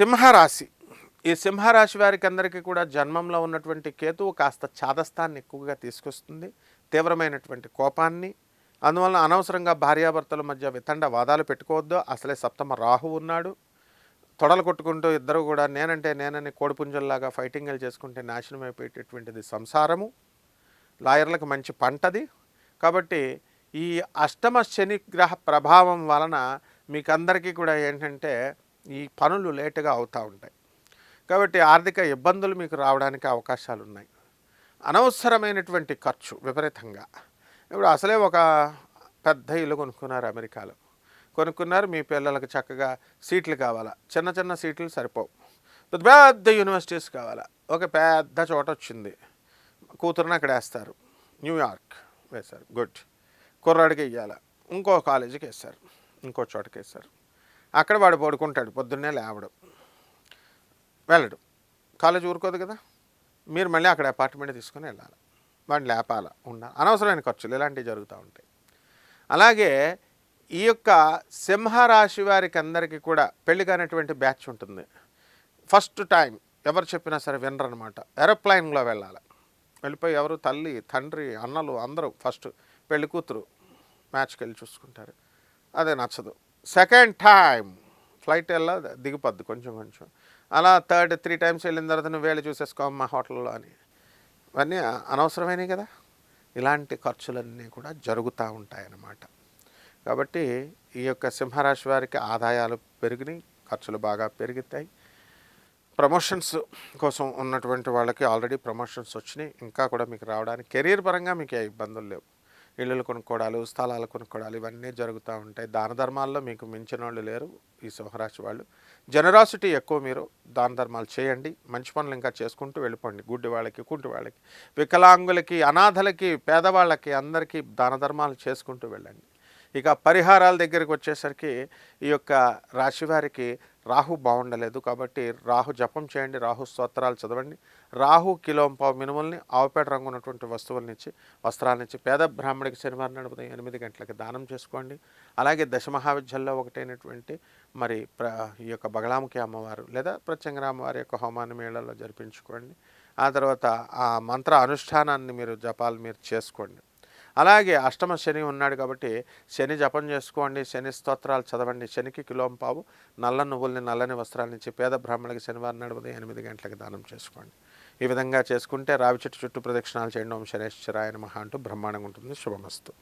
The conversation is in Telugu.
సింహరాశి. ఈ సింహరాశి వారికి అందరికీ కూడా జన్మంలో ఉన్నటువంటి కేతువు కాస్త చాదస్తాన్ని ఎక్కువగా తీసుకొస్తుంది తీవ్రమైనటువంటి కోపాన్ని. అందువలన అనవసరంగా భార్యాభర్తల మధ్య వితండ వాదాలు పెట్టుకోవద్దు. అసలే సప్తమ రాహు ఉన్నాడు. తొడలు కొట్టుకుంటూ ఇద్దరు కూడా నేనంటే నేనని కోడిపుంజల్లాగా ఫైటింగ్లు చేసుకుంటే నాశనం అయిపోయేటటువంటిది సంసారము. లాయర్లకు మంచి పంటది. కాబట్టి ఈ అష్టమ శని గ్రహ ప్రభావం వలన మీకందరికీ కూడా ఏంటంటే ఈ పనులు లేటుగా అవుతూ ఉంటాయి. కాబట్టి ఆర్థిక ఇబ్బందులు మీకు రావడానికి అవకాశాలు ఉన్నాయి అనవసరమైనటువంటి ఖర్చు విపరీతంగా. ఇప్పుడు అసలే ఒక పెద్ద ఇల్లు కొనుక్కున్నారు అమెరికాలో. కొనుక్కున్నారు మీ పిల్లలకు చక్కగా సీట్లు కావాలా? చిన్న చిన్న సీట్లు సరిపోవు. పెద్ద పెద్ద యూనివర్సిటీస్ కావాలా? ఒక పెద్ద చోట వచ్చింది. కూతురుని అక్కడ వేస్తారు. న్యూయార్క్ వేశారు. గుడ్. కుర్రాడికి వెయ్యాలా ఇంకో కాలేజీకి వేస్తారు ఇంకో చోటకి వేస్తారు అక్కడ వాడు పడుకుంటాడు పొద్దున్నే లేవడం. వెళ్ళడు. కాలేజ్ ఊరుకోదు కదా. మీరు మళ్ళీ అక్కడ అపార్ట్మెంట్ తీసుకొని వెళ్ళాలి. వాడిని లేపాల ఉండాలి అనవసరమైన ఖర్చులు ఇలాంటివి జరుగుతూ ఉంటాయి. అలాగే ఈ యొక్క సింహరాశి వారికి అందరికీ కూడా పెళ్ళి కానటువంటి బ్యాచ్ ఉంటుంది. ఫస్ట్ టైం ఎవరు చెప్పినా సరే వినరనమాట ఏరోప్లైన్లో వెళ్ళాలి. వెళ్ళిపోయి ఎవరు? తల్లి తండ్రి అన్నలు అందరూ ఫస్ట్ పెళ్ళి కూతురు మ్యాచ్కి వెళ్ళి చూసుకుంటారు. అదే నచ్చదు. సెకండ్ టైం ఫ్లైట్ వెళ్ళా దిగిపోద్ది కొంచెం కొంచెం. అలా థర్డ్ త్రీ టైమ్స్ వెళ్ళిన తర్వాత నువ్వు వేళ చూసేసుకో మా హోటల్లో అని. ఇవన్నీ అనవసరమైనవి కదా. ఇలాంటి ఖర్చులన్నీ కూడా జరుగుతూ ఉంటాయన్నమాట. కాబట్టి ఈ యొక్క సింహరాశి వారికి ఆదాయాలు పెరిగినాయి ఖర్చులు బాగా పెరుగుతాయి. ప్రమోషన్స్ కోసం ఉన్నటువంటి వాళ్ళకి ఆల్రెడీ ప్రమోషన్స్ వచ్చినాయి. ఇంకా కూడా మీకు రావడానికి కెరీర్ పరంగా మీకు ఏ ఇబ్బందులు లేవు. ఇళ్ళు కొనుక్కోవడాలు స్థలాలు కొనుక్కోవడాలు ఇవన్నీ జరుగుతూ ఉంటాయి. దాన ధర్మాల్లో మీకు మించిన వాళ్ళు లేరు ఈ సింహరాశి వాళ్ళు. జనరాసిటీ ఎక్కువ మీరు దాన ధర్మాలు చేయండి. మంచి పనులు ఇంకా చేసుకుంటూ వెళ్ళిపోండి. గుడ్డి వాళ్ళకి కుంటి వాళ్ళకి వికలాంగులకి అనాథలకి పేదవాళ్ళకి అందరికీ దాన ధర్మాలు చేసుకుంటూ వెళ్ళండి. ఇక పరిహారాల దగ్గరికి వచ్చేసరికి ఈ యొక్క రాశివారికి రాహు బాగుండలేదు కాబట్టి రాహు జపం చేయండి రాహు స్తోత్రాలు చదవండి. రాహు కిలోంపావు మినుముల్ని ఆవుపేట రంగు ఉన్నటువంటి వస్తువులనిచ్చి వస్త్రాలనిచ్చి పేద బ్రాహ్మడికి శనివారం నడుపుతాయి ఎనిమిది గంటలకి దానం చేసుకోండి. అలాగే దశమహావిద్యల్లో ఒకటైనటువంటి మరి ప్ర ఈ యొక్క బగలాముఖి అమ్మవారు లేదా ప్రత్యంగర అమ్మవారి యొక్క హోమాన్ని మేళల్లో జరిపించుకోండి. ఆ తర్వాత ఆ మంత్ర అనుష్ఠానాన్ని మీరు జపాలు మీరు చేసుకోండి. అలాగే అష్టమ శని ఉన్నాడు కాబట్టి శని జపం చేసుకోండి శని స్తోత్రాలు చదవండి. శనికి కిలోం పావు. నల్ల నువ్వుల్ని నల్లని వస్త్రాలు నుంచి పేద బ్రాహ్మణులకి శనివారం నాడు ఉదయం ఎనిమిది గంటలకు దానం చేసుకోండి. ఈ విధంగా చేసుకుంటే రావి చెట్టు చుట్టూ ప్రదక్షిణాలు చేయడం శనేశ్వరాయ శనేశ్వరాయన మహా అంటూ బ్రహ్మాండంగా ఉంటుంది. శుభమస్తు.